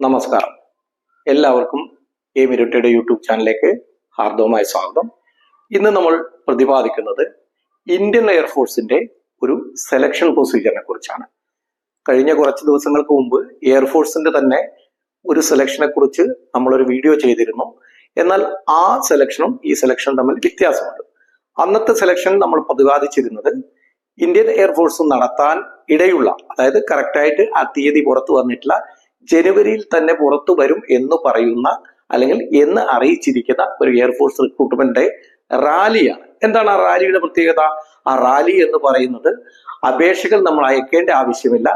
നമസ്കാരം. എല്ലാവർക്കും A മിരുട്ടയുടെ YouTube ചാനലിലേക്ക് ഹാർദവമായ സ്വാഗതം. ഇന്ന് നമ്മൾ പ്രതിപാദിക്കുന്നത് ഇന്ത്യൻ എയർഫോഴ്സിന്റെ ഒരു സെലക്ഷൻ പ്രൊസീജിയറിനെ കുറിച്ചാണ്. കഴിഞ്ഞ കുറച്ച് ദിവസങ്ങൾക്ക് മുമ്പ് എയർഫോഴ്സിന്റെ തന്നെ ഒരു സെലക്ഷനെ കുറിച്ച് നമ്മളൊരു വീഡിയോ ചെയ്തിരുന്നു. എന്നാൽ ആ സെലക്ഷനും ഈ സെലക്ഷനും തമ്മിൽ വ്യത്യാസമുണ്ട്. അന്നത്തെ സെലക്ഷൻ നമ്മൾ പ്രതിപാദിച്ചിരുന്നത് ഇന്ത്യൻ എയർഫോഴ്സ് നടത്താൻ ഇടയുള്ള അതായത് കറക്റ്റായിട്ട് ആ തീയതി പുറത്തു വന്നിട്ടില്ല ജനുവരിയിൽ തന്നെ പുറത്തു വരും എന്ന് പറയുന്ന അല്ലെങ്കിൽ എന്ന് അറിയിച്ചിരിക്കുന്ന ഒരു എയർഫോഴ്സ് റിക്രൂട്ട്മെന്റ് റാലിയാണ് എന്താണ് ആ റാലിയുടെ പ്രത്യേകത? ആ റാലി എന്ന് പറയുന്നത് അപേക്ഷകൾ നമ്മൾ അയക്കേണ്ട ആവശ്യമില്ല.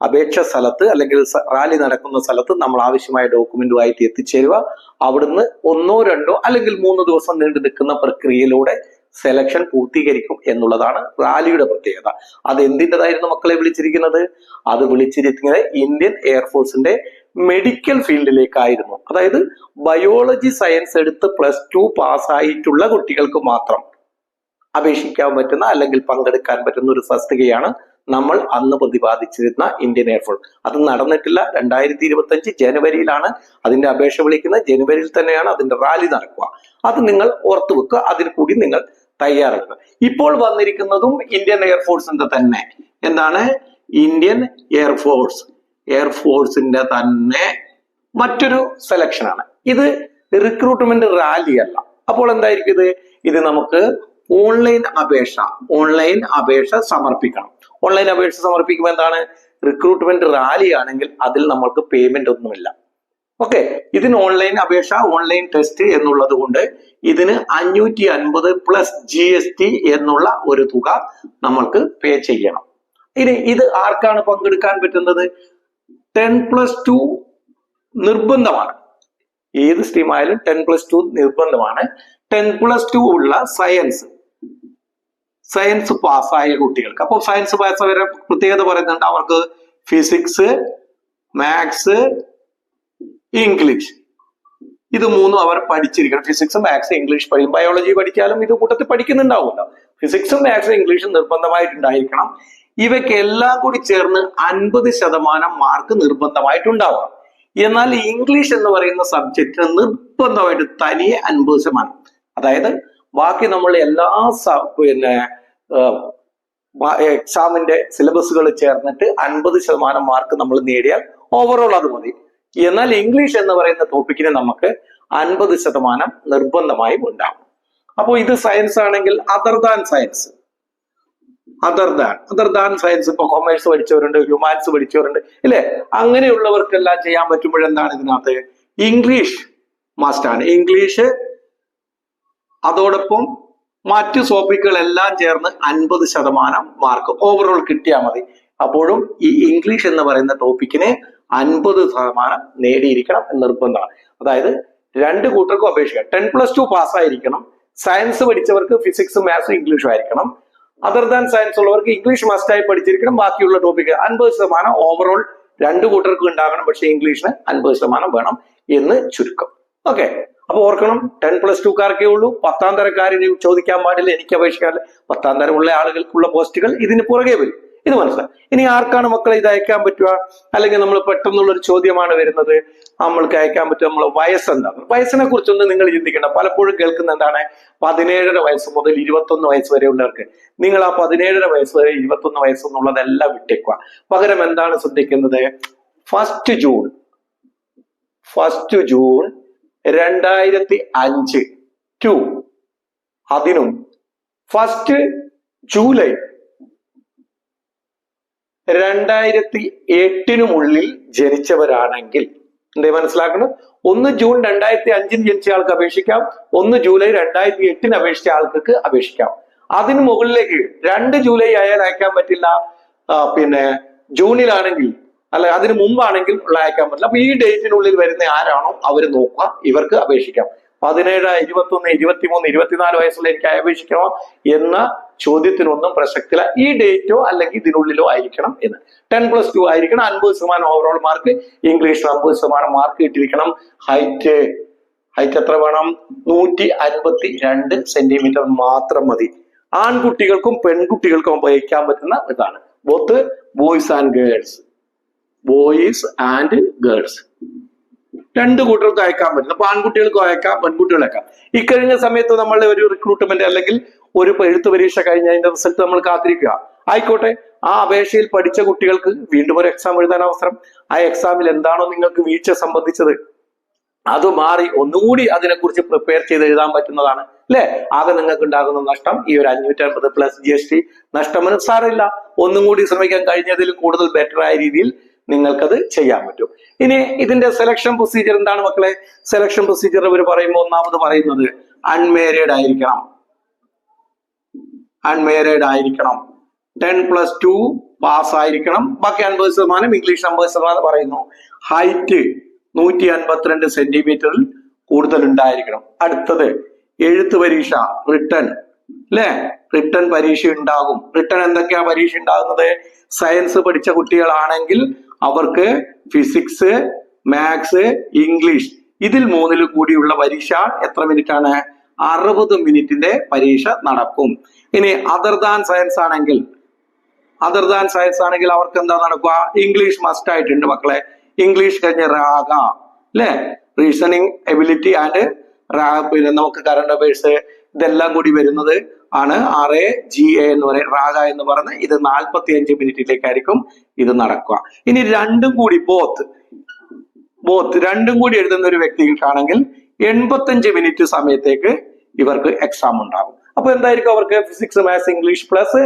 അപേക്ഷ സ്ഥലത്ത് അല്ലെങ്കിൽ റാലി നടക്കുന്ന സ്ഥലത്ത് നമ്മൾ ആവശ്യമായ ഡോക്യുമെന്റുമായിട്ട് എത്തിച്ചേരുക. അവിടുന്ന് ഒന്നോ രണ്ടോ അല്ലെങ്കിൽ മൂന്ന് ദിവസം നീണ്ടു നിൽക്കുന്ന പ്രക്രിയയിലൂടെ സെലക്ഷൻ പൂർത്തീകരിക്കും എന്നുള്ളതാണ് റാലിയുടെ പ്രത്യേകത. അത് എന്തിന്റെതായിരുന്നു മക്കളെ വിളിച്ചിരിക്കുന്നത്? അത് വിളിച്ചിരിക്കുന്നത് ഇന്ത്യൻ എയർഫോഴ്സിന്റെ മെഡിക്കൽ ഫീൽഡിലേക്കായിരുന്നു. അതായത് ബയോളജി സയൻസ് എടുത്ത് പ്ലസ് ടു പാസ്സായിട്ടുള്ള കുട്ടികൾക്ക് മാത്രം അപേക്ഷിക്കാൻ പറ്റുന്ന അല്ലെങ്കിൽ പങ്കെടുക്കാൻ പറ്റുന്ന ഒരു തസ്തികയാണ് നമ്മൾ അന്ന് പ്രതിപാദിച്ചിരുന്ന ഇന്ത്യൻ എയർഫോഴ്സ് അത് നടന്നിട്ടില്ല. രണ്ടായിരത്തി ഇരുപത്തി അഞ്ച് ജനുവരിയിലാണ് അതിന്റെ അപേക്ഷ വിളിക്കുന്നത്. ജനുവരിയിൽ തന്നെയാണ് അതിന്റെ റാലി നടക്കുക. അത് നിങ്ങൾ ഓർത്തു വെക്കുക. അതിൽ കൂടി നിങ്ങൾ തയ്യാറാക്കുക ഇപ്പോൾ വന്നിരിക്കുന്നതും ഇന്ത്യൻ എയർഫോഴ്സിന്റെ തന്നെ. എന്താണ്? ഇന്ത്യൻ എയർഫോഴ്സ് എയർഫോഴ്സിന്റെ തന്നെ മറ്റൊരു സെലക്ഷൻ ആണ്. ഇത് റിക്രൂട്ട്മെന്റ് റാലി അല്ല. അപ്പോൾ എന്തായിരിക്കും ഇത്? ഇത് നമുക്ക് ഓൺലൈൻ അപേക്ഷ ഓൺലൈൻ അപേക്ഷ സമർപ്പിക്കണം. ഓൺലൈൻ അപേക്ഷ സമർപ്പിക്കുമ്പോൾ എന്താണ്? റിക്രൂട്ട്മെന്റ് റാലി ആണെങ്കിൽ അതിൽ നമ്മൾക്ക് പേയ്മെന്റ് ഒന്നുമില്ല. ഓക്കെ ഇതിന് ഓൺലൈൻ അപേക്ഷ ഓൺലൈൻ ടെസ്റ്റ് എന്നുള്ളത് കൊണ്ട് ഇതിന് അഞ്ഞൂറ്റി അൻപത് പ്ലസ് ജി എസ് ടി എന്നുള്ള ഒരു തുക നമ്മൾക്ക് പേ ചെയ്യണം. ഇനി ഇത് ആർക്കാണ് പങ്കെടുക്കാൻ പറ്റുന്നത്? ടെൻ പ്ലസ് ടു നിർബന്ധമാണ്. ഏത് സ്ട്രീം ആയാലും ടെൻ പ്ലസ് ടു നിർബന്ധമാണ്. ടെൻ പ്ലസ് ടു ഉള്ള സയൻസ് സയൻസ് പാസ്സായ കുട്ടികൾക്ക്. അപ്പോൾ സയൻസ് പാസ്സായവരെ പ്രത്യേകത പറയുന്നുണ്ട്. അവർക്ക് ഫിസിക്സ് മാത്സ് ഇംഗ്ലീഷ് ഇത് മൂന്നും അവർ പഠിച്ചിരിക്കണം. ഫിസിക്സ് മാത്സ് ഇംഗ്ലീഷ് പഠിക്കും. ബയോളജി പഠിച്ചാലും ഇത് കൂട്ടത്തിൽ പഠിക്കുന്നുണ്ടാവില്ല ഫിസിക്സും മാത്സും ഇംഗ്ലീഷും നിർബന്ധമായിട്ടുണ്ടായിരിക്കണം. ഇവയ്ക്ക് എല്ലാം കൂടി ചേർന്ന് അൻപത് ശതമാനം മാർക്ക് നിർബന്ധമായിട്ടുണ്ടാവണം. എന്നാൽ ഇംഗ്ലീഷ് എന്ന് പറയുന്ന സബ്ജക്റ്റിന് നിർബന്ധമായിട്ട് തനിയെ അൻപത് ശതമാനം. അതായത് ബാക്കി നമ്മൾ എല്ലാ പിന്നെ എക്സാമിന്റെ സിലബസുകൾ ചേർന്നിട്ട് അൻപത് ശതമാനം മാർക്ക് നമ്മൾ നേടിയാൽ ഓവറോൾ അത് മതി. എന്നാൽ ഇംഗ്ലീഷ് എന്ന് പറയുന്ന ടോപ്പിക്കിന് നമുക്ക് അൻപത് ശതമാനം നിർബന്ധമായും ഉണ്ടാവും അപ്പോൾ ഇത് സയൻസ് ആണെങ്കിൽ other than science other than other than science ഇപ്പൊ കൊമേഴ്സ് പഠിച്ചവരുണ്ട് ഹ്യൂമാൻസ് പഠിച്ചവരുണ്ട് ഇല്ലേ? അങ്ങനെയുള്ളവർക്കെല്ലാം ചെയ്യാൻ പറ്റുമ്പോഴെന്താണ് ഇതിനകത്ത്? ഇംഗ്ലീഷ് മസ്റ്റാണ് ഇംഗ്ലീഷ് അതോടൊപ്പം മറ്റു ടോപ്പിക്കുകളെല്ലാം ചേർന്ന് അൻപത് ശതമാനം മാർക്ക് ഓവറോൾ കിട്ടിയാൽ മതി. അപ്പോഴും ഈ ഇംഗ്ലീഷ് എന്ന് പറയുന്ന ടോപ്പിക്കിന് അൻപത് ശതമാനം നേടിയിരിക്കണം എന്ന് നിർബന്ധമാണ്. അതായത് രണ്ട് കൂട്ടർക്കും അപേക്ഷിക്കാം. ടെൻ പ്ലസ് ടു പാസ്സായിരിക്കണം സയൻസ് പഠിച്ചവർക്ക് ഫിസിക്സ് മാത്സ് ഇംഗ്ലീഷും ആയിരിക്കണം. അതർ ദാൻ സയൻസ് ഉള്ളവർക്ക് ഇംഗ്ലീഷ് മസ്റ്റായി പഠിച്ചിരിക്കണം. ബാക്കിയുള്ള ടോപ്പിക്ക് അൻപത് ശതമാനം ഓവറോൾ രണ്ട് കൂട്ടർക്കും ഉണ്ടാകണം. പക്ഷേ ഇംഗ്ലീഷിന് അൻപത് ശതമാനം വേണം എന്ന് ചുരുക്കം. ഓക്കെ അപ്പൊ ഓർക്കണം ടെൻ പ്ലസ് ടുക്കാർക്കേ ഉള്ളൂ. പത്താം തരക്കാരിന് ചോദിക്കാൻ പാടില്ല എനിക്ക് അപേക്ഷിക്കാറില്ല. പത്താം തരമുള്ള ആളുകൾക്കുള്ള പോസ്റ്റുകൾ ഇതിന് പുറകെ വരും. ഇത് മനസ്സിലായി. ഇനി ആർക്കാണ് മക്കളെ ഇത് അയക്കാൻ പറ്റുക? അല്ലെങ്കിൽ നമ്മൾ പെട്ടെന്നുള്ള ഒരു ചോദ്യമാണ് വരുന്നത്. നമ്മൾക്ക് അയക്കാൻ പറ്റുക നമ്മളെ വയസ്സെന്താണ് വയസ്സിനെ കുറിച്ചൊന്നും നിങ്ങൾ ചിന്തിക്കണം പലപ്പോഴും കേൾക്കുന്ന എന്താണ്? പതിനേഴര വയസ്സ് മുതൽ ഇരുപത്തൊന്ന് വയസ്സ് വരെ ഉള്ളവർക്ക്. നിങ്ങൾ ആ പതിനേഴര വയസ്സ് വരെ ഇരുപത്തൊന്ന് വയസ്സ് എന്നുള്ളതെല്ലാം വിട്ടേക്കുക. പകരം എന്താണ് ശ്രദ്ധിക്കുന്നത് ഫസ്റ്റ് ജൂൺ ഫസ്റ്റ് ജൂൺ രണ്ടായിരത്തി അഞ്ച് ടു അതിനും ഫസ്റ്റ് ജൂലൈ രണ്ടായിരത്തി എട്ടിനുമുള്ളിൽ ജനിച്ചവരാണെങ്കിൽ എന്തേ മനസ്സിലാക്കണം? ഒന്ന് ജൂൺ രണ്ടായിരത്തി അഞ്ചിന് ജനിച്ച ആൾക്ക് അപേക്ഷിക്കാം. ഒന്ന് ജൂലൈ രണ്ടായിരത്തി എട്ടിന് അപേക്ഷിച്ച ആൾക്ക് അപേക്ഷിക്കാം. അതിന് മുകളിലേക്ക് രണ്ട് ജൂലൈ ആയാൽ അയക്കാൻ പറ്റില്ല. പിന്നെ ജൂണിലാണെങ്കിൽ അല്ല അതിന് മുമ്പാണെങ്കിൽ ഉള്ള അയക്കാൻ പറ്റില്ല. അപ്പൊ ഈ ഡേറ്റിനുള്ളിൽ വരുന്ന ആരാണോ അവർ നോക്കുക ഇവർക്ക് അപേക്ഷിക്കാം. പതിനേഴ് ഇരുപത്തൊന്ന് ഇരുപത്തിമൂന്ന് ഇരുപത്തിനാല് വയസ്സുള്ള എനിക്ക് അപേക്ഷിക്കണോ എന്ന ചോദ്യത്തിനൊന്നും പ്രസക്തില്ല ഈ ഡേറ്റോ അല്ലെങ്കിൽ ഇതിനുള്ളിലോ ആയിരിക്കണം എന്ന്. ടെൻ പ്ലസ് ടു ആയിരിക്കണം. അൻപത് ശതമാനം ഓവറോൾ മാർക്ക് ഇംഗ്ലീഷിൽ അമ്പത് ശതമാനം മാർക്ക് കിട്ടിയിരിക്കണം ഹൈറ്റ് ഹൈറ്റ് എത്ര വേണം? നൂറ്റി അൻപത്തി രണ്ട് സെന്റിമീറ്റർ മാത്രം മതി. ആൺകുട്ടികൾക്കും പെൺകുട്ടികൾക്കും ഉപയോഗിക്കാൻ പറ്റുന്ന ഇതാണ്. Both boys and girls boys and girls രണ്ട് കൂട്ടർക്കും അയക്കാൻ പറ്റും അപ്പൊ ആൺകുട്ടികൾക്കും അയക്കാം പെൺകുട്ടികൾ അയക്കാം. ഇക്കഴിഞ്ഞ സമയത്ത് നമ്മൾ ഒരു റിക്രൂട്ട്മെന്റ് അല്ലെങ്കിൽ ഒരു എഴുത്തു പരീക്ഷ കഴിഞ്ഞ അതിന്റെ റിസൾട്ട് നമ്മൾ കാത്തിരിക്കുക. ആയിക്കോട്ടെ. ആ അപേക്ഷയിൽ പഠിച്ച കുട്ടികൾക്ക് വീണ്ടും ഒരു എക്സാം എഴുതാൻ അവസരം. ആ എക്സാമിൽ എന്താണോ നിങ്ങൾക്ക് വീഴ്ച സംബന്ധിച്ചത് അത് മാറി ഒന്നുകൂടി അതിനെക്കുറിച്ച് പ്രിപ്പയർ ചെയ്ത് എഴുതാൻ പറ്റുന്നതാണ്. അല്ലെ? ആകെ നിങ്ങൾക്ക് ഉണ്ടാകുന്ന നഷ്ടം ഈ ഒരു അഞ്ഞൂറ്റി അൻപത് പ്ലസ് ജി എസ് ടി നഷ്ടം. സാരമില്ല. ഒന്നും കൂടി ശ്രമിക്കാൻ കഴിഞ്ഞതിൽ കൂടുതൽ ബെറ്റർ ആയ രീതിയിൽ നിങ്ങൾക്കത് ചെയ്യാൻ പറ്റും. ഇനി ഇതിന്റെ സെലക്ഷൻ പ്രൊസീജിയർ എന്താണ് മക്കളെ? സെലക്ഷൻ പ്രൊസീജിയർ ഇവർ പറയുമ്പോൾ ഒന്നാമത് പറയുന്നത് അൺമേരീഡ് ആയിരിക്കണം. അൺമേരീഡ് ആയിരിക്കണം. ടെൻ പ്ലസ് ടു പാസ് ആയിരിക്കണം. ബാക്കി അൻപത് ശതമാനം ഇംഗ്ലീഷ് അമ്പത് ശതമാനം പറയുന്നു. ഹൈറ്റ് നൂറ്റി അൻപത്തിരണ്ട് സെന്റിമീറ്ററിൽ കൂടുതൽ ഉണ്ടായിരിക്കണം. അടുത്തത് എഴുത്ത് പരീക്ഷ റിട്ടേൺ അല്ലെ റിട്ടേൺ പരീക്ഷ ഉണ്ടാകും. റിട്ടേൺ എന്തൊക്കെയാ പരീക്ഷ ഉണ്ടാകുന്നത്? സയൻസ് പഠിച്ച കുട്ടികളാണെങ്കിൽ അവർക്ക് ഫിസിക്സ് മാത്സ് ഇംഗ്ലീഷ് ഇതിൽ മൂന്നിൽ കൂടിയുള്ള പരീക്ഷ എത്ര മിനിറ്റ് ആണ് അറുപത് മിനിറ്റിന്റെ പരീക്ഷ നടക്കും. ഇനി അതർ ദാൻ സയൻസ് ആണെങ്കിൽ അതർ ദാൻ സയൻസ് ആണെങ്കിൽ അവർക്ക് എന്താ നടക്കുക? ഇംഗ്ലീഷ് മസ്റ്റ് ആയിട്ടുണ്ട് മക്കളെ. ഇംഗ്ലീഷ് കഴിഞ്ഞ രാഗ അല്ലെ റീസണിങ് എബിലിറ്റി ആൻഡ് പിന്നെ നമുക്ക് കറണ്ട് അഫയേഴ്സ് ഇതെല്ലാം കൂടി വരുന്നത് ആണ്. ആർ എ ജി എ എന്ന് പറയുന്നത് റാഗ എന്ന് പറഞ്ഞ് ഇത് നാൽപ്പത്തി അഞ്ച് മിനിറ്റിലേക്കായിരിക്കും ഇത് നടക്കുക. ഇനി രണ്ടും കൂടി ബോത്ത് ബോത്ത് രണ്ടും കൂടി എഴുതുന്ന ഒരു വ്യക്തികൾക്കാണെങ്കിൽ എൺപത്തഞ്ച് മിനിറ്റ് സമയത്തേക്ക് ഇവർക്ക് എക്സാം ഉണ്ടാകും അപ്പൊ എന്തായിരിക്കും അവർക്ക്? ഫിസിക്സ് മാത്സ് ഇംഗ്ലീഷ് പ്ലസ്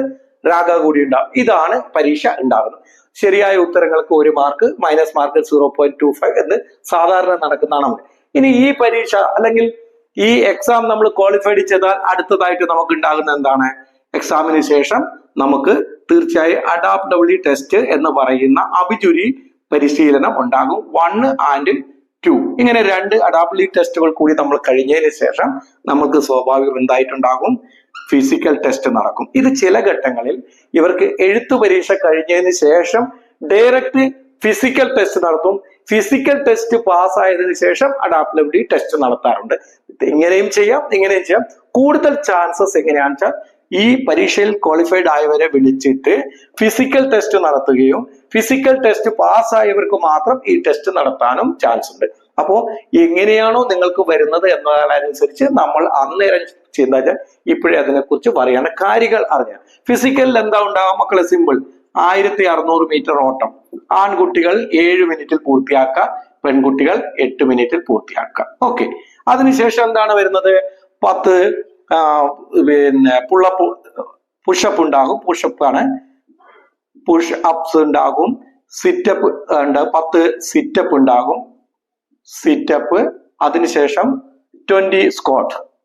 രാഗ കൂടി ഉണ്ടാവും. ഇതാണ് പരീക്ഷ ഉണ്ടാകുന്നത് ശരിയായ ഉത്തരങ്ങൾക്ക് ഒരു mark minus mark zero point two five എന്ന് സാധാരണ നടക്കുന്നതാണ്. ഇനി ഈ പരീക്ഷ അല്ലെങ്കിൽ ഈ എക്സാം നമ്മൾ ക്വാളിഫൈഡ് ചെയ്താൽ അടുത്തതായിട്ട് നമുക്ക് ഉണ്ടാകുന്ന എന്താണ്? എക്സാമിന് ശേഷം നമുക്ക് തീർച്ചയായും അഡാപ്റ്റബിലിറ്റി ടെസ്റ്റ് എന്ന് പറയുന്ന അഭിചുരി പരിശീലനം ഉണ്ടാകും. വൺ ആൻഡ് ടു ഇങ്ങനെ രണ്ട് അഡാപ്റ്റബിലിറ്റി ടെസ്റ്റുകൾ കൂടി നമ്മൾ കഴിഞ്ഞതിന് ശേഷം നമുക്ക് സ്വാഭാവികം എന്തായിട്ടുണ്ടാകും? ഫിസിക്കൽ ടെസ്റ്റ് നടക്കും. ഇത് ചില ഘട്ടങ്ങളിൽ ഇവർക്ക് എഴുത്തു പരീക്ഷ കഴിഞ്ഞതിന് ശേഷം ഡയറക്റ്റ് ഫിസിക്കൽ ടെസ്റ്റ് നടത്തും. ഫിസിക്കൽ ടെസ്റ്റ് പാസ്സായതിനു ശേഷം അഡാപ്റ്റബിലിറ്റി ടെസ്റ്റ് നടത്താറുണ്ട്. ഇങ്ങനെയും ചെയ്യാം ഇങ്ങനെയും ചെയ്യാം. കൂടുതൽ ചാൻസസ് എങ്ങനെയാണെന്ന് വെച്ചാൽ ഈ പരീക്ഷയിൽ ക്വാളിഫൈഡ് ആയവരെ വിളിച്ചിട്ട് ഫിസിക്കൽ ടെസ്റ്റ് നടത്തുകയും ഫിസിക്കൽ ടെസ്റ്റ് പാസ്സായവർക്ക് മാത്രം ഈ ടെസ്റ്റ് നടത്താനും ചാൻസ് ഉണ്ട്. അപ്പോ എങ്ങനെയാണോ നിങ്ങൾക്ക് വരുന്നത് എന്നതിനനുസരിച്ച് നമ്മൾ അന്നേരം ചെയ്താൽ ഇപ്പോഴേ അതിനെക്കുറിച്ച് പറയാണ് കാര്യങ്ങൾ അറിഞ്ഞ ഫിസിക്കലിൽ എന്താ ഉണ്ടാവുക? മക്കളെ സിമ്പിൾ ആയിരത്തി അറുന്നൂറ് മീറ്റർ ഓട്ടം. ആൺകുട്ടികൾ ഏഴ് മിനിറ്റിൽ പൂർത്തിയാക്കുക പെൺകുട്ടികൾ എട്ട് മിനിറ്റിൽ പൂർത്തിയാക്കുക. ഓക്കെ. അതിനുശേഷം എന്താണ് വരുന്നത്? പത്ത് പിന്നെ പുള്ളപ്പ് പുഷപ്പ് ഉണ്ടാകും. പുഷപ്പ് ആണ്. പുഷ് അപ്സ് ഉണ്ടാകും. സിറ്റപ്പ് ഉണ്ട്. പത്ത് സിറ്റപ്പ് ഉണ്ടാകും. സിറ്റപ്പ് അതിനുശേഷം ട്വന്റി സ്ക്വാട്ട്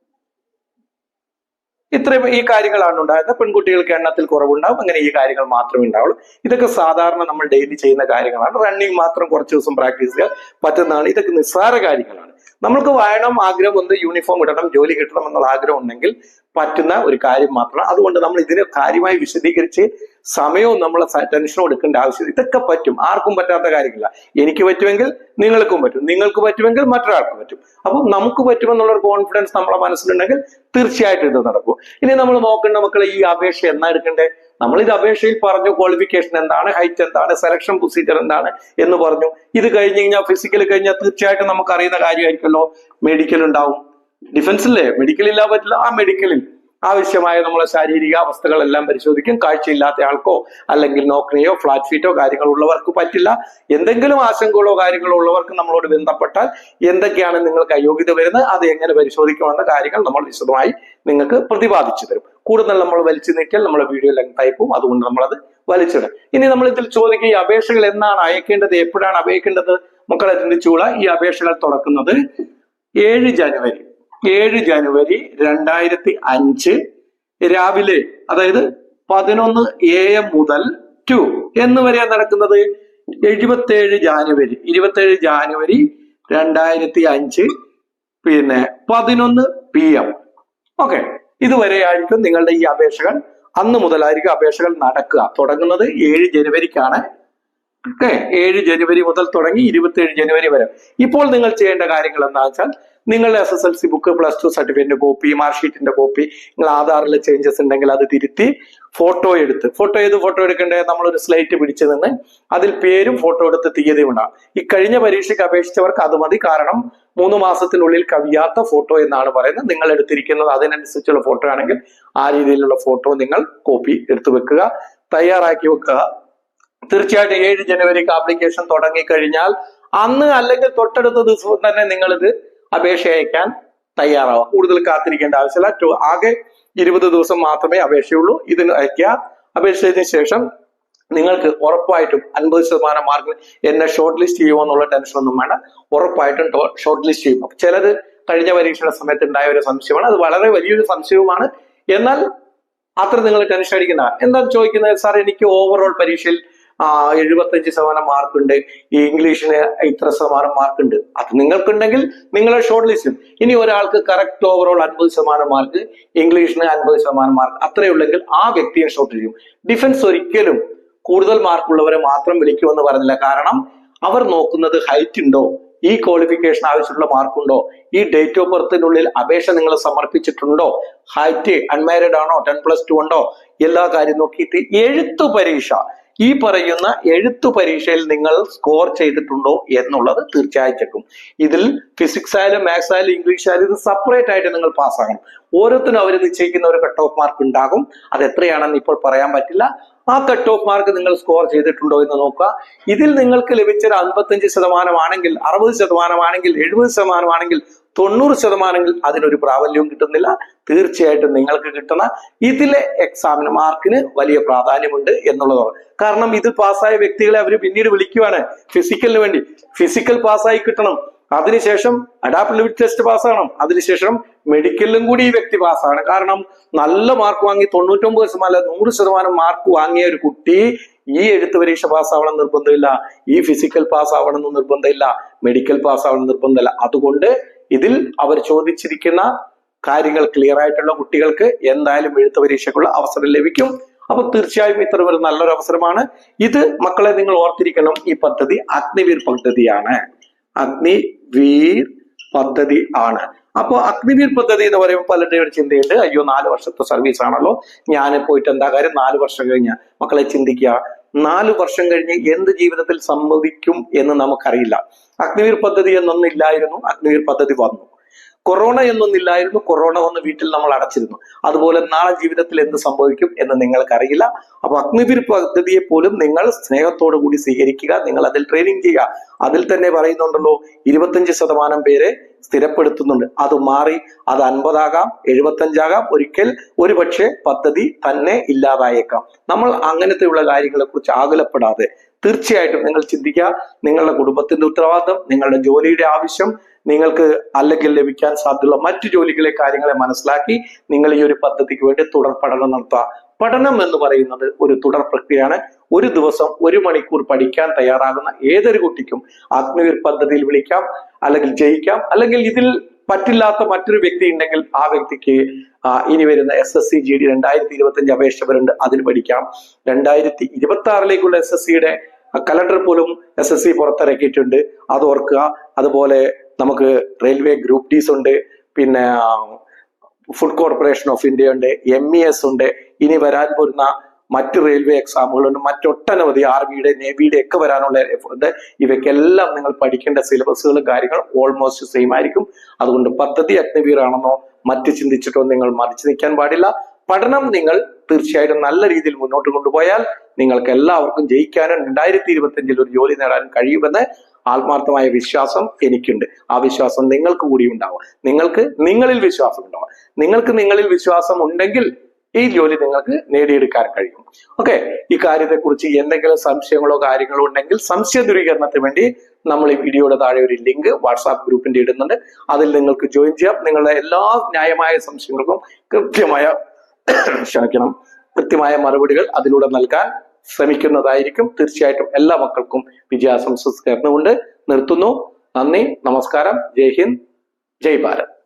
ഇത്രയും ഈ കാര്യങ്ങളാണ് ഉണ്ടായത് പെൺകുട്ടികൾക്ക് എണ്ണത്തിൽ കുറവുണ്ടാവും. അങ്ങനെ ഈ കാര്യങ്ങൾ മാത്രമേ ഉണ്ടാവുള്ളൂ. ഇതൊക്കെ സാധാരണ നമ്മൾ ഡെയിലി ചെയ്യുന്ന കാര്യങ്ങളാണ്. റണ്ണിങ് മാത്രം കുറച്ച് ദിവസം പ്രാക്ടീസ് ചെയ്യുക. പറ്റുന്നതാണ് ഇതൊക്കെ നിസ്സാര കാര്യങ്ങളാണ്. നമ്മൾക്ക് വേണം ആഗ്രഹം ഒന്ന് യൂണിഫോം ഇടണം ജോലി കിട്ടണം എന്നുള്ള ആഗ്രഹം ഉണ്ടെങ്കിൽ പറ്റുന്ന ഒരു കാര്യം മാത്രമാണ്. അതുകൊണ്ട് നമ്മൾ ഇതിനെ കാര്യമായി വിശദീകരിച്ച് സമയവും നമ്മൾ ടെൻഷനും കൊടുക്കേണ്ട ആവശ്യമില്ല ഇതൊക്കെ പറ്റും. ആർക്കും പറ്റാത്ത കാര്യമില്ല എനിക്ക് പറ്റുമെങ്കിൽ നിങ്ങൾക്കും പറ്റും. നിങ്ങൾക്ക് പറ്റുമെങ്കിൽ മറ്റൊരാൾക്കും പറ്റും. അപ്പം നമുക്ക് പറ്റുമെന്നുള്ളൊരു കോൺഫിഡൻസ് നമ്മളെ മനസ്സിലുണ്ടെങ്കിൽ തീർച്ചയായിട്ടും ഇത് നടക്കും. ഇനി നമ്മൾ നോക്കേണ്ട മക്കളെ ഈ അപേക്ഷ എന്നാ എടുക്കണ്ടേ? നമ്മൾ ഇത് അപേക്ഷയിൽ പറഞ്ഞു ക്വാളിഫിക്കേഷൻ എന്താണ് ഹൈറ്റ് എന്താണ് സെലക്ഷൻ പ്രൊസീജിയർ എന്താണ് എന്ന് പറഞ്ഞു. ഇത് കഴിഞ്ഞ് കഴിഞ്ഞാൽ ഫിസിക്കൽ കഴിഞ്ഞാൽ തീർച്ചയായിട്ടും നമുക്ക് അറിയുന്ന കാര്യമായിരിക്കുമല്ലോ. മെഡിക്കൽ ഉണ്ടാവും. ഡിഫൻസ് ഡിഫൻസില്ലേ മെഡിക്കൽ ഇല്ലാ പറ്റില്ല. ആ മെഡിക്കലിൽ ആവശ്യമായ നമ്മളെ ശാരീരിക അവസ്ഥകളെല്ലാം പരിശോധിക്കും. കാഴ്ചയില്ലാത്ത ആൾക്കോ അല്ലെങ്കിൽ നോക്കനെയോ ഫ്ലാറ്റ് ഫീറ്റോ കാര്യങ്ങൾ ഉള്ളവർക്ക് പറ്റില്ല. എന്തെങ്കിലും ആശങ്കകളോ കാര്യങ്ങളോ ഉള്ളവർക്ക് നമ്മളോട് ബന്ധപ്പെട്ടാൽ എന്തൊക്കെയാണ് നിങ്ങൾക്ക് അയോഗ്യത വരുന്നത് അത് എങ്ങനെ പരിശോധിക്കുമെന്ന കാര്യങ്ങൾ നമ്മൾ വിശദമായി നിങ്ങൾക്ക് പ്രതിപാദിച്ചു തരും. കൂടുതൽ നമ്മൾ വലിച്ചു നീക്കിയാൽ നമ്മുടെ വീഡിയോ ലെങ്ത് ആയി പോകും. അതുകൊണ്ട് നമ്മളത് വലിച്ചിടും. ഇനി നമ്മൾ ഇതിൽ ചോദിക്കുക ഈ അപേക്ഷകൾ എന്നാണ് അയക്കേണ്ടത്? എപ്പോഴാണ് അപേക്ഷേണ്ടത് മക്കളെ ചിന്തിച്ചുകൂടാ ഈ അപേക്ഷകൾ തുറക്കുന്നത് ഏഴ് ജനുവരി. ഏഴ് ജനുവരി രണ്ടായിരത്തി അഞ്ച് രാവിലെ അതായത് പതിനൊന്ന് എ എം മുതൽ ടു എന്ന് വരെ നടക്കുന്നത്. എഴുപത്തേഴ് ജാനുവരി ഇരുപത്തേഴ് ജാനുവരി രണ്ടായിരത്തി അഞ്ച് പിന്നെ പതിനൊന്ന് പി എം ഓക്കെ ഇതുവരെയായിരിക്കും നിങ്ങളുടെ ഈ അപേക്ഷകൾ. അന്ന് മുതലായിരിക്കും അപേക്ഷകൾ നടക്കുക. തുടങ്ങുന്നത് ഏഴ് ജനുവരിക്കാണ്. ഏഴ് ജനുവരി മുതൽ തുടങ്ങി ഇരുപത്തിയേഴ് ജനുവരി വരെ. ഇപ്പോൾ നിങ്ങൾ ചെയ്യേണ്ട കാര്യങ്ങൾ എന്താ വെച്ചാൽ നിങ്ങളുടെ S S L C book plus two സർട്ടിഫിക്കറ്റിന്റെ copy mark ഷീറ്റിന്റെ കോപ്പി നിങ്ങൾ ആധാറിൽ ചേഞ്ചസ് ഉണ്ടെങ്കിൽ അത് തിരുത്തി ഫോട്ടോ എടുത്ത്. ഫോട്ടോ ഏത് ഫോട്ടോ എടുക്കണ്ടേ? നമ്മളൊരു സ്ലൈറ്റ് പിടിച്ചു നിന്ന് അതിൽ പേരും ഫോട്ടോ എടുത്ത് തീയതി ഉണ്ടാകും ഈ കഴിഞ്ഞ പരീക്ഷയ്ക്ക് അപേക്ഷിച്ചവർക്ക് അത് മതി. കാരണം മൂന്ന് മാസത്തിനുള്ളിൽ കവിയാത്ത ഫോട്ടോ എന്നാണ് പറയുന്നത്. നിങ്ങൾ എടുത്തിരിക്കുന്നത് അതിനനുസരിച്ചുള്ള ഫോട്ടോ ആണെങ്കിൽ ആ രീതിയിലുള്ള ഫോട്ടോ നിങ്ങൾ കോപ്പി എടുത്തു വെക്കുക. തയ്യാറാക്കി വെക്കുക. തീർച്ചയായിട്ടും ഏഴ് ജനുവരിക്ക് ആപ്ലിക്കേഷൻ തുടങ്ങിക്കഴിഞ്ഞാൽ അന്ന് അല്ലെങ്കിൽ തൊട്ടടുത്ത ദിവസം തന്നെ നിങ്ങളിത് അപേക്ഷ അയക്കാൻ തയ്യാറാവുക കൂടുതൽ കാത്തിരിക്കേണ്ട ആവശ്യമില്ല. ആകെ ഇരുപത് ദിവസം മാത്രമേ അപേക്ഷയുള്ളൂ. ഇതിന് അയക്കുക അപേക്ഷിച്ചതിന് ശേഷം നിങ്ങൾക്ക് ഉറപ്പായിട്ടും അൻപത് ശതമാനം മാർക്ക് എന്നെ ഷോർട്ട് ലിസ്റ്റ് ചെയ്യുമോ എന്നുള്ള ടെൻഷനൊന്നും വേണ്ട. ഉറപ്പായിട്ടും ഷോർട്ട് ലിസ്റ്റ് ചെയ്യും. അപ്പൊ ചിലത് കഴിഞ്ഞ പരീക്ഷയുടെ സമയത്ത് ഉണ്ടായ ഒരു സംശയമാണ്. അത് വളരെ വലിയൊരു സംശയവുമാണ്. എന്നാൽ അത്ര നിങ്ങൾ ടെൻഷൻ അടിക്കുന്ന എന്താ ചോദിക്കുന്നത്? സാർ എനിക്ക് ഓവറോൾ പരീക്ഷയിൽ എഴുപത്തഞ്ച് ശതമാനം മാർക്ക് ഉണ്ട് ഈ ഇംഗ്ലീഷിന് ഇത്ര ശതമാനം മാർക്ക് ഉണ്ട് അത് നിങ്ങൾക്കുണ്ടെങ്കിൽ നിങ്ങളെ ഷോർട്ട് ലിസ്റ്റും ഇനി ഒരാൾക്ക് കറക്റ്റ് ഓവറോൾ അൻപത് ശതമാനം മാർക്ക് ഇംഗ്ലീഷിന് അൻപത് ശതമാനം മാർക്ക് അത്രയുള്ളെങ്കിൽ ആ വ്യക്തിയെ ഷോർട്ട് ചെയ്യും. ഡിഫൻസ് ഒരിക്കലും കൂടുതൽ മാർക്കുള്ളവരെ മാത്രം വിളിക്കുമെന്ന് പറഞ്ഞില്ല. കാരണം അവർ നോക്കുന്നത് ഹൈറ്റ് ഉണ്ടോ? ഈ ക്വാളിഫിക്കേഷൻ ആവശ്യമുള്ള മാർക്കുണ്ടോ? ഈ ഡേറ്റ് ഓഫ് ബർത്തിനുള്ളിൽ അപേക്ഷ നിങ്ങൾ സമർപ്പിച്ചിട്ടുണ്ടോ? ഹൈറ്റ് അൺമാരിഡ് ആണോ? ടെൻ പ്ലസ് ടു ഉണ്ടോ? എല്ലാ കാര്യം നോക്കിയിട്ട് എഴുത്തു പരീക്ഷ. ഈ പറയുന്ന എഴുത്തു പരീക്ഷയിൽ നിങ്ങൾ സ്കോർ ചെയ്തിട്ടുണ്ടോ എന്നുള്ളത് തീർച്ചയായും ചെക്കും ഇതിൽ ഫിസിക്സ് ആയാലും മാത്സ് ആയാലും ഇംഗ്ലീഷ് ആയാലും ഇത് സെപ്പറേറ്റ് ആയിട്ട് നിങ്ങൾ പാസ്സാകണം ഓരോരുത്തരും അവർ നിശ്ചയിക്കുന്ന ഒരു കട്ട് ഓഫ് മാർക്ക് ഉണ്ടാകും. അത് എത്രയാണെന്ന് ഇപ്പോൾ പറയാൻ പറ്റില്ല. ആ കട്ട് ഓഫ് മാർക്ക് നിങ്ങൾ സ്കോർ ചെയ്തിട്ടുണ്ടോ എന്ന് നോക്കുക. ഇതിൽ നിങ്ങൾക്ക് ലഭിച്ചൊരു അൻപത്തഞ്ച് ശതമാനമാണെങ്കിൽ അറുപത് ശതമാനമാണെങ്കിൽ എഴുപത് ശതമാനമാണെങ്കിൽ തൊണ്ണൂറ് ശതമാനമെങ്കിൽ അതിനൊരു പ്രാബല്യവും കിട്ടുന്നില്ല. തീർച്ചയായിട്ടും നിങ്ങൾക്ക് കിട്ടുന്ന ഇതിലെ എക്സാമിന് മാർക്കിന് വലിയ പ്രാധാന്യമുണ്ട് എന്നുള്ളതാണ്. കാരണം ഇത് പാസ്സായ വ്യക്തികളെ അവർ പിന്നീട് വിളിക്കുവാണ്. ഫിസിക്കലിന് വേണ്ടി. ഫിസിക്കൽ പാസ്സായി കിട്ടണം. അതിനുശേഷം അഡാപ്റ്റബിലിറ്റി ടെസ്റ്റ് പാസ്സാകണം. അതിനുശേഷം മെഡിക്കലിലും കൂടി ഈ വ്യക്തി പാസ്സാണ്. കാരണം നല്ല മാർക്ക് വാങ്ങി തൊണ്ണൂറ്റൊമ്പത് ശതമാനം നൂറ് ശതമാനം മാർക്ക് വാങ്ങിയ ഒരു കുട്ടി ഈ എഴുത്ത് പരീക്ഷ പാസ്സാവണം നിർബന്ധമില്ല. ഈ ഫിസിക്കൽ പാസ്സാവണം എന്ന് നിർബന്ധമില്ല. മെഡിക്കൽ പാസ്സാവണം നിർബന്ധമില്ല. അതുകൊണ്ട് ഇതിൽ അവർ ചോദിച്ചിരിക്കുന്ന കാര്യങ്ങൾ ക്ലിയർ ആയിട്ടുള്ള കുട്ടികൾക്ക് എന്തായാലും എഴുത്ത് പരീക്ഷയ്ക്കുള്ള അവസരം ലഭിക്കും. അപ്പൊ തീർച്ചയായും ഇത്തരം ഒരു നല്ലൊരു അവസരമാണ്. ഇത് മക്കളെ നിങ്ങൾ ഓർത്തിരിക്കണം ഈ പദ്ധതി അഗ്നിവീർ പദ്ധതിയാണ്. അഗ്നിവീർ പദ്ധതി ആണ്. അപ്പോൾ അഗ്നിവീർ പദ്ധതി എന്ന് പറയുമ്പോൾ പലരുടെയും ഒരു ചിന്തയുണ്ട്. അയ്യോ നാല് വർഷത്തെ സർവീസ് ആണല്ലോ. ഞാൻ പോയിട്ട് എന്താ കാര്യം? നാല് വർഷം കഴിഞ്ഞ മക്കളെ ചിന്തിക്കുക. നാല് വർഷം കഴിഞ്ഞ് എന്ത് ജീവിതത്തിൽ സമ്മതിക്കും എന്ന് നമുക്കറിയില്ല. അഗ്നിവീർ പദ്ധതി എന്നൊന്നില്ലായിരുന്നു അഗ്നിവീർ പദ്ധതി വന്നു. കൊറോണ എന്നൊന്നില്ലായിരുന്നു കൊറോണ വന്ന് വീട്ടിൽ നമ്മൾ അടച്ചിരുന്നു. അതുപോലെ നാളെ ജീവിതത്തിൽ എന്ത് സംഭവിക്കും എന്ന് നിങ്ങൾക്കറിയില്ല. അപ്പൊ അഗ്നിവീർ പദ്ധതിയെ പോലും നിങ്ങൾ സ്നേഹത്തോടു കൂടി സ്വീകരിക്കുക നിങ്ങൾ അതിൽ ട്രെയിനിങ് ചെയ്യുക. അതിൽ തന്നെ പറയുന്നുണ്ടല്ലോ ഇരുപത്തഞ്ച് ശതമാനം പേരെ സ്ഥിരപ്പെടുത്തുന്നുണ്ട്. അത് മാറി അത് അൻപതാകാം എഴുപത്തഞ്ചാകാം ഒരിക്കൽ ഒരു പക്ഷേ പദ്ധതി തന്നെ ഇല്ലാതായേക്കാം. നമ്മൾ അങ്ങനത്തെയുള്ള കാര്യങ്ങളെ കുറിച്ച് ആകുലപ്പെടാതെ തീർച്ചയായിട്ടും നിങ്ങൾ ചിന്തിക്കുക നിങ്ങളുടെ കുടുംബത്തിന്റെ ഉത്തരവാദിത്തം നിങ്ങളുടെ ജോലിയുടെ ആവശ്യം നിങ്ങൾക്ക് അല്ലെങ്കിൽ ലഭിക്കാൻ സാധ്യതയുള്ള മറ്റു ജോലികളെ കാര്യങ്ങളെ മനസ്സിലാക്കി നിങ്ങൾ ഈ ഒരു പദ്ധതിക്ക് വേണ്ടി തുടർ പഠനം നടത്തുക. പഠനം എന്ന് പറയുന്നത് ഒരു തുടർ പ്രക്രിയയാണ്. ഒരു ദിവസം ഒരു മണിക്കൂർ പഠിക്കാൻ തയ്യാറാകുന്ന ഏതൊരു കുട്ടിക്കും ആത്മീയ പദ്ധതിയിൽ വിളിക്കാം അല്ലെങ്കിൽ ജയിക്കാം അല്ലെങ്കിൽ ഇതിൽ പറ്റില്ലാത്ത മറ്റൊരു വ്യക്തി ഉണ്ടെങ്കിൽ ആ വ്യക്തിക്ക് ഇനി വരുന്ന S S C G D രണ്ടായിരത്തി ഇരുപത്തി അഞ്ച് അപേക്ഷകരുണ്ട് അതിന് പഠിക്കാം. രണ്ടായിരത്തി ഇരുപത്തി ആറിലേക്കുള്ള എസ് എസ് സിയുടെ കലണ്ടർ പോലും എസ് എസ് സി പുറത്തിറക്കിയിട്ടുണ്ട്. അത് ഓർക്കുക. അതുപോലെ നമുക്ക് റെയിൽവേ ഗ്രൂപ്പ് ഡീസ് ഉണ്ട് പിന്നെ ഫുഡ് കോർപ്പറേഷൻ ഓഫ് ഇന്ത്യ ഉണ്ട് എം ഇ എസ് ഉണ്ട്. ഇനി വരാൻ പോരുന്ന മറ്റ് റെയിൽവേ എക്സാമുകളുണ്ട് മറ്റൊട്ടനവധി ആർമിയുടെ നേവിയുടെ ഒക്കെ വരാനുള്ള ഉണ്ട്. ഇവയ്ക്കെല്ലാം നിങ്ങൾ പഠിക്കേണ്ട സിലബസുകളും കാര്യങ്ങളും ഓൾമോസ്റ്റ് സെയിം ആയിരിക്കും. അതുകൊണ്ട് പദ്ധതി അഗ്നിവീറാണെന്നോ മറ്റ് ചിന്തിച്ചിട്ടോ നിങ്ങൾ മറിച്ചു നിൽക്കാൻ പാടില്ല. പഠനം നിങ്ങൾ തീർച്ചയായിട്ടും നല്ല രീതിയിൽ മുന്നോട്ട് കൊണ്ടുപോയാൽ നിങ്ങൾക്ക് എല്ലാവർക്കും ജയിക്കാനും രണ്ടായിരത്തി ഇരുപത്തി ഒരു ജോലി നേടാനും കഴിയുമെന്ന് ആത്മാർത്ഥമായ വിശ്വാസം എനിക്കുണ്ട്. ആ വിശ്വാസം നിങ്ങൾക്ക് കൂടി ഉണ്ടാവും. നിങ്ങൾക്ക് നിങ്ങളിൽ വിശ്വാസം ഉണ്ടാവും. നിങ്ങൾക്ക് നിങ്ങളിൽ വിശ്വാസം ഉണ്ടെങ്കിൽ ഈ ജോലി നിങ്ങൾക്ക് നേടിയെടുക്കാൻ കഴിയും. ഓക്കെ ഈ കാര്യത്തെക്കുറിച്ച് എന്തെങ്കിലും സംശയങ്ങളോ കാര്യങ്ങളോ ഉണ്ടെങ്കിൽ സംശയ ദൂരീകരണത്തിന് വേണ്ടി നമ്മൾ ഈ വീഡിയോയുടെ താഴെ ഒരു ലിങ്ക് വാട്സാപ്പ് ഗ്രൂപ്പിന്റെ ഇടുന്നുണ്ട്. അതിൽ നിങ്ങൾക്ക് ജോയിൻ ചെയ്യാം. നിങ്ങളുടെ എല്ലാ ന്യായമായ സംശയങ്ങൾക്കും കൃത്യമായ ക്ഷണിക്കണം കൃത്യമായ മറുപടികൾ അതിലൂടെ നൽകാൻ ശ്രമിക്കുന്നതായിരിക്കും. തീർച്ചയായിട്ടും എല്ലാ മക്കൾക്കും വിജയാശംസ നേർന്നുകൊണ്ട് നിർത്തുന്നു. നന്ദി. നമസ്കാരം. ജയ് ഹിന്ദ്. ജയ് ഭാരത്.